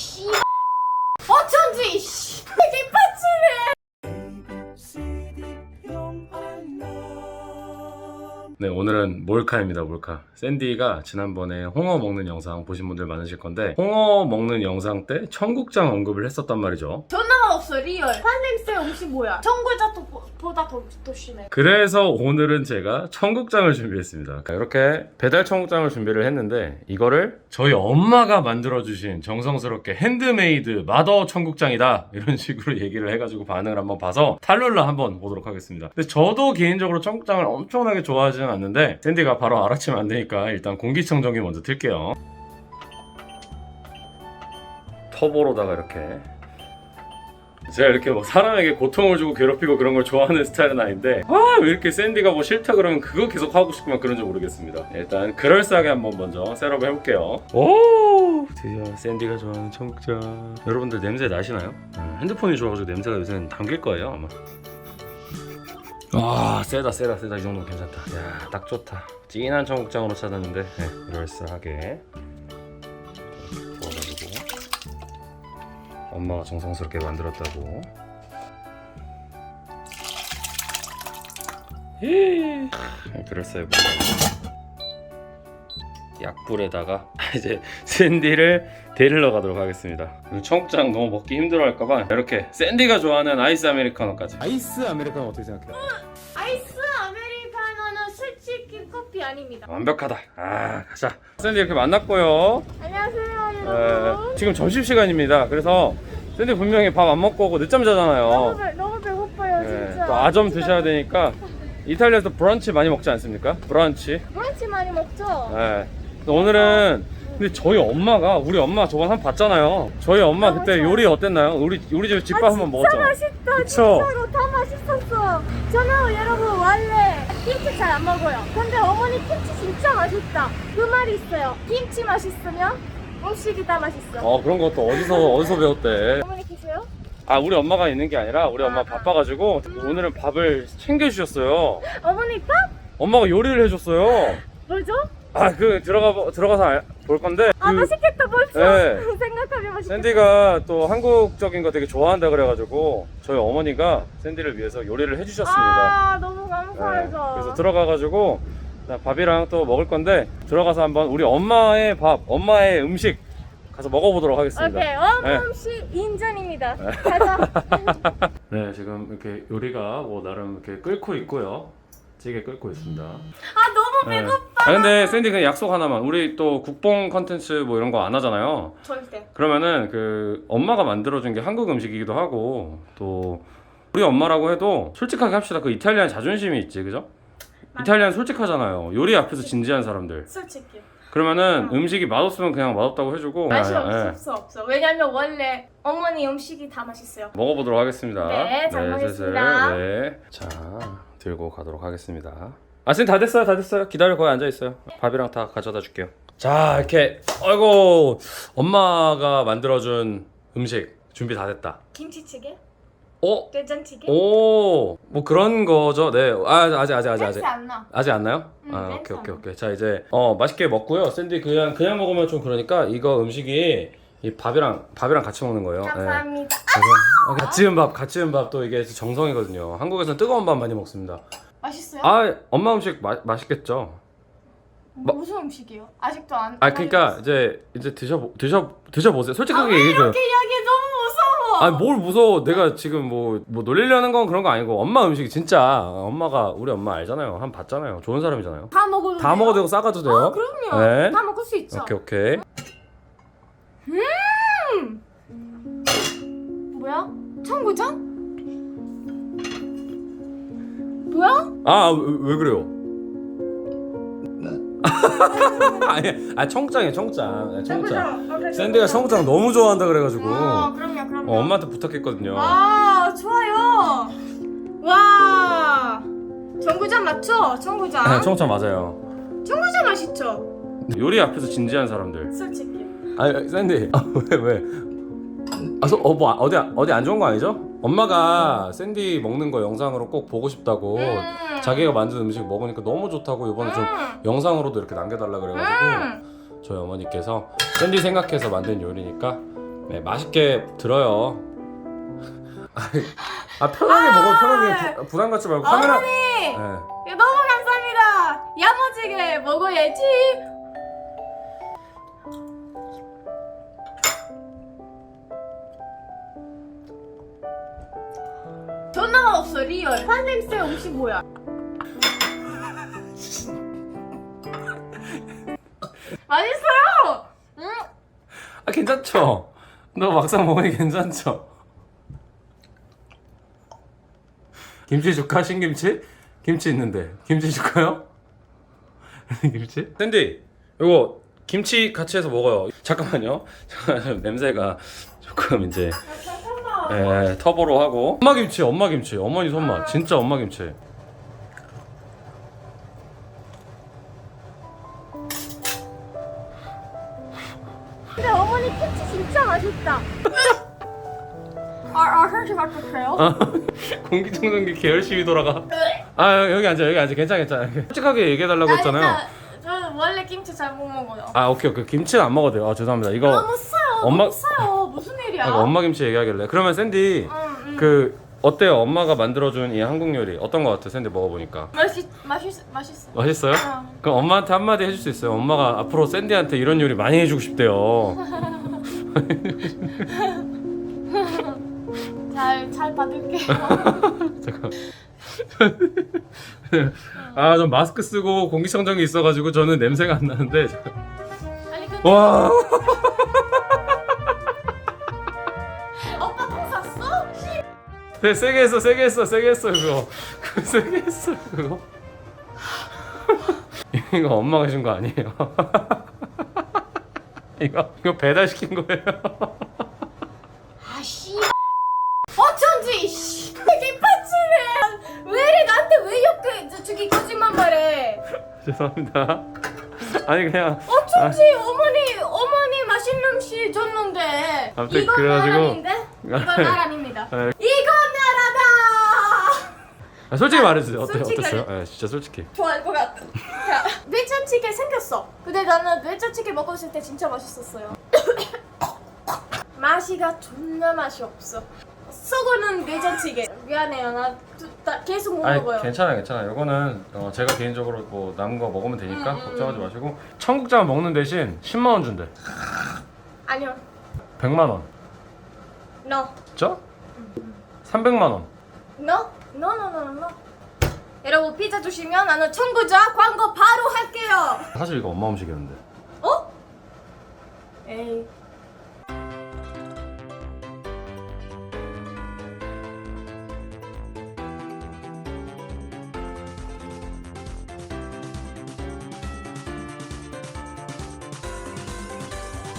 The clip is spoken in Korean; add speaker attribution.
Speaker 1: 씨. 어쩐지 씨. 개파치네.
Speaker 2: 네, 오늘은 몰카입니다, 몰카. 샌디가 지난번에 홍어 먹는 영상 보신 분들 많으실 건데, 홍어 먹는 영상 때 청국장 언급을 했었단 말이죠.
Speaker 1: 전화가 없어 리얼. 한냄새 음식 뭐야? 청굴자 보다 더, 더 심해.
Speaker 2: 그래서 오늘은 제가 청국장을 준비했습니다. 이렇게 배달 청국장을 준비를 했는데, 이거를 저희 엄마가 만들어주신 정성스럽게 핸드메이드 마더 청국장이다. 이런 식으로 얘기를 해가지고 반응을 한번 봐서 탈룰라 한번 보도록 하겠습니다. 근데 저도 개인적으로 청국장을 엄청나게 좋아하지는 않는데, 샌디가 바로 알아채면 안 되니까 일단 공기청정기 먼저 틀게요. 터보로다가 이렇게 제가 이렇게 뭐 사람에게 고통을 주고 괴롭히고 그런 걸 좋아하는 스타일은 아닌데 아 왜 이렇게 샌디가 뭐 싫다 그러면 그거 계속 하고 싶으면 그런지 모르겠습니다. 일단 그럴싸하게 한번 먼저 셋업 해볼게요. 오! 드디어 샌디가 좋아하는 청국장. 여러분들 냄새 나시나요? 음, 핸드폰이 좋아가지고 냄새가 요새는 담길 거예요 아마. 와 세다 세다 세다. 이 정도면 괜찮다. 야 딱 좋다. 진한 청국장으로 찾았는데 네, 그럴싸하게 엄마가 정성스럽게 만들었다고. 예. 그럴싸해 보인다. 약불에다가 이제 샌디를 데리러 가도록 하겠습니다. 청국장 너무 먹기 힘들어 할까봐 이렇게 샌디가 좋아하는 아이스 아메리카노까지. 아이스 아메리카노 어떻게 생각해요?
Speaker 1: 아이스 아메리카노는 솔직히 커피 아닙니다.
Speaker 2: 완벽하다. 아 가자. 샌디 이렇게 만났고요. 에,
Speaker 1: 여러분.
Speaker 2: 지금 점심 시간입니다. 그래서 샌디 분명히 밥 안 먹고 오고 늦잠 자잖아요.
Speaker 1: 너무, 배, 너무 배고파요
Speaker 2: 네,
Speaker 1: 진짜.
Speaker 2: 또 아점 드셔야 되니까 이탈리아에서 브런치 많이 먹지 않습니까? 브런치.
Speaker 1: 브런치 많이 먹죠?
Speaker 2: 네. 그래서 오늘은 근데 저희 엄마가 우리 엄마 저번 한 번 봤잖아요. 저희 엄마
Speaker 1: 아,
Speaker 2: 그때. 요리 어땠나요? 우리 우리 집에 집밥
Speaker 1: 아,
Speaker 2: 한번
Speaker 1: 진짜
Speaker 2: 먹었잖아.
Speaker 1: 맛있다
Speaker 2: 그쵸?
Speaker 1: 진짜로 다 맛있었어 저는 여러분 원래 김치 잘 안 먹어요 근데 어머니 김치 진짜 맛있다 그 말이 있어요 김치 맛있으면 음식이 다 맛있어
Speaker 2: 어 그런 것도 어디서 어디서 배웠대?
Speaker 1: 어머니 계세요?
Speaker 2: 아 우리 엄마가 있는 게 아니라 우리 엄마
Speaker 1: 아, 아.
Speaker 2: 바빠가지고 오늘은 밥을 챙겨 주셨어요.
Speaker 1: 어머니 밥?
Speaker 2: 엄마가 요리를 해줬어요.
Speaker 1: 뭐죠?
Speaker 2: 아 그 들어가 들어가서 알- 볼 건데
Speaker 1: 아
Speaker 2: 그
Speaker 1: 맛있겠다 벌써
Speaker 2: 네.
Speaker 1: 생각하면 맛있겠다
Speaker 2: 샌디가 또 한국적인 거 되게 좋아한다 그래가지고 저희 어머니가 샌디를 위해서 요리를 해주셨습니다.
Speaker 1: 아 너무
Speaker 2: 네,
Speaker 1: 감사해서
Speaker 2: 그래서 들어가가지고 나 밥이랑 또 먹을 건데 들어가서 한번 우리 엄마의 밥, 엄마의 음식 가서 먹어보도록 하겠습니다.
Speaker 1: 오케이 어머
Speaker 2: 네.
Speaker 1: 음식 인정입니다 가자
Speaker 2: 네, 지금 이렇게 요리가 뭐 나름 이렇게 끓고 있고요. 찌개 끓고 있습니다.
Speaker 1: 아 너무
Speaker 2: 네.
Speaker 1: 배고파
Speaker 2: 아 근데 샌디 그냥 약속 하나만. 우리 또 국뽕 컨텐츠 뭐 이런 거 안 하잖아요.
Speaker 1: 절대
Speaker 2: 그러면은 그 엄마가 만들어준 게 한국 음식이기도 하고 또 우리 엄마라고 해도 솔직하게 합시다. 그 이탈리안 자존심이 있지, 그죠? 이탈리안 솔직하잖아요. 요리 앞에서 진지한 사람들.
Speaker 1: 솔직히
Speaker 2: 그러면은 음식이 맛없으면 그냥 맛없다고 해주고
Speaker 1: 맛이
Speaker 2: 예,
Speaker 1: 없어
Speaker 2: 예.
Speaker 1: 없어 없어 왜냐면 원래 어머니 음식이 다 맛있어요
Speaker 2: 먹어보도록 하겠습니다.
Speaker 1: 네, 잘
Speaker 2: 슬슬.
Speaker 1: 먹겠습니다.
Speaker 2: 네. 자, 들고 가도록 하겠습니다. 아, 선생님 다 됐어요, 다 됐어요. 기다려 거기 앉아 있어요. 밥이랑 다 가져다 줄게요. 자, 이렇게 아이고 엄마가 만들어준 음식 준비 다 됐다.
Speaker 1: 김치찌개?
Speaker 2: 어?
Speaker 1: 된장찌개?
Speaker 2: 오, 뭐 그런 거죠. 네, 아, 아직 아직 아직 아직
Speaker 1: 냄새 안나
Speaker 2: 아직 안 나요?
Speaker 1: 음,
Speaker 2: 아, 오케이 오케이
Speaker 1: 안
Speaker 2: 오케이. 자 이제 어 맛있게 먹고요. 샌디 그냥 그냥 먹으면 좀 그러니까 이거 음식이 이 밥이랑 밥이랑 같이 먹는 거예요. 네.
Speaker 1: 감사합니다
Speaker 2: 그래서 어, 같이 지은 밥, 같이 지은 밥도 이게 정성이거든요. 한국에서는 뜨거운 밥 많이 먹습니다.
Speaker 1: 맛있어요?
Speaker 2: 아, 엄마 음식 마, 맛있겠죠. 뭐-
Speaker 1: 무슨 음식이요? 아직도 안
Speaker 2: 아, 그러니까 이제 이제 드셔 드셔 드셔 보세요. 솔직하게 얘기해 줘요.
Speaker 1: 이렇게 이야기 너무 무서워
Speaker 2: 아, 뭘 무서워. 내가 지금 뭐, 뭐 놀리려는 건 그런 거 아니고 엄마 음식이 진짜 엄마가 우리 엄마 알잖아요. 한 번 봤잖아요. 좋은 사람이잖아요.
Speaker 1: 다 먹어도
Speaker 2: 다
Speaker 1: 돼요?
Speaker 2: 먹어도 되고 싸가도 돼요.
Speaker 1: 아, 그럼요
Speaker 2: 네.
Speaker 1: 다 먹을 수 있죠
Speaker 2: 오케이, 오케이.
Speaker 1: 뭐야? 청구장? 뭐야?
Speaker 2: 아, 왜, 왜 그래요? 아니, 아 청장이에요, 청장. 아, 청장.
Speaker 1: 오케이,
Speaker 2: 샌디가 청장 너무 좋아한다 그래가지고
Speaker 1: 어 그럼요 그럼요
Speaker 2: 어, 엄마한테 부탁했거든요.
Speaker 1: 아 좋아요 와 청구장 맞죠? 청구장
Speaker 2: 네, 청장 맞아요.
Speaker 1: 청구장 맛있죠?
Speaker 2: 요리 앞에서 진지한 사람들.
Speaker 1: 솔직히
Speaker 2: 아니, 샌디, 아, 왜 왜? 아, 소, 어, 뭐 어디 어디 안 좋은 거 아니죠? 엄마가 샌디 먹는 거 영상으로 꼭 보고 싶다고
Speaker 1: 음.
Speaker 2: 자기가 만든 음식 먹으니까 너무 좋다고 이번에 좀
Speaker 1: 음.
Speaker 2: 영상으로도 이렇게 남겨달라 그래가지고
Speaker 1: 음.
Speaker 2: 저희 어머니께서 샌디 생각해서 만든 요리니까 네, 맛있게 들어요. 아 편하게 먹어 편하게 부- 부담 갖지 말고 카메라.
Speaker 1: 어머니
Speaker 2: 네.
Speaker 1: 너무 감사합니다. 야무지게 먹어야지. 없어 리얼. 판냄새 혹시 뭐야? 맛있어요. 음.
Speaker 2: 아 괜찮죠? 너 막상 먹으니 괜찮죠? 김치 줄까? 신김치? 김치 있는데 김치 줄까요? 김치? 샌디 이거 김치 같이 해서 먹어요 잠깐만요 잠깐만 냄새가 조금 이제. 예, 터보로 하고. 엄마 김치 엄마 김치. 어머니 손맛. 진짜 엄마 김치.
Speaker 1: 근데 어머니 김치 진짜 맛있다. 아, 아, 사실 맛있어요?
Speaker 2: 아, 공기청정기 개 열심히 돌아가. 아 여기 앉아 여기 앉아. 괜찮아 괜찮아. 솔직하게 얘기해달라고 했잖아요.
Speaker 1: 저는 원래 김치 잘 못 먹어요.
Speaker 2: 아 오케이 오케이. 김치는 안 먹어도 돼요. 아 죄송합니다. 이거
Speaker 1: 너무 싸요.
Speaker 2: 엄마-
Speaker 1: 너무 싸요. 무슨
Speaker 2: 아, 이거 엄마 김치 얘기하길래 그러면 샌디
Speaker 1: 응, 응.
Speaker 2: 그 어때요 엄마가 만들어준 이 한국 요리 어떤 거 같아 샌디 먹어보니까
Speaker 1: 맛있 맛있 맛있어.
Speaker 2: 맛있어요?
Speaker 1: 어.
Speaker 2: 그럼 엄마한테 한마디 해줄 수 있어요 엄마가 앞으로 샌디한테 이런 요리 많이 해주고 싶대요
Speaker 1: 잘 잘 받을게요.
Speaker 2: 잠깐 아전 마스크 쓰고 공기청정기 있어가지고 저는 냄새가 안 나는데
Speaker 1: 아니 근데
Speaker 2: 와 네, 세게 했어 세게 했어 세게 했어 그거. 그거 세게 했어 그거. 이거 엄마가 준 거 아니에요? 이거 이거 배달 시킨 거예요?
Speaker 1: 아씨. 어쩐지 씨. 김치네. 왜 이래? 나한테 왜 이렇게 저- 저기 거짓말 말해?
Speaker 2: 죄송합니다. 아니 그냥
Speaker 1: 어쩐지 어머니 어머니 맛있는 음식 줬는데.
Speaker 2: 아무튼
Speaker 1: 이건
Speaker 2: 그래가지고-
Speaker 1: 나란인데? 이건 나란입니다.
Speaker 2: 네.
Speaker 1: 이건 나라다.
Speaker 2: 아, 솔직히 말해주세요 어때,
Speaker 1: 솔직하게.
Speaker 2: 어땠어요? 네, 진짜 솔직히
Speaker 1: 좋아할 것 같아. 야, 된장찌개 생겼어. 근데 나는 된장찌개 먹었을 때 진짜 맛있었어요. 맛이가 존나 맛이 없어. 썩어는 된장찌개. 미안해요. 나, 두- 계속 못
Speaker 2: 아니
Speaker 1: 먹어요.
Speaker 2: 괜찮아요 괜찮아요 이거는 어, 제가 개인적으로 뭐 남은 거 먹으면 되니까
Speaker 1: 음, 음,
Speaker 2: 걱정하지 마시고 청국장 먹는 대신 10만 원 준대
Speaker 1: 아니요.
Speaker 2: 100만 원
Speaker 1: No.
Speaker 2: 진짜? 300만 원
Speaker 1: No. No, no, no, no. 여러분 피자 주시면 나는 청구자 광고 바로 할게요.
Speaker 2: 사실 이거 엄마 음식이었는데
Speaker 1: 어? 에이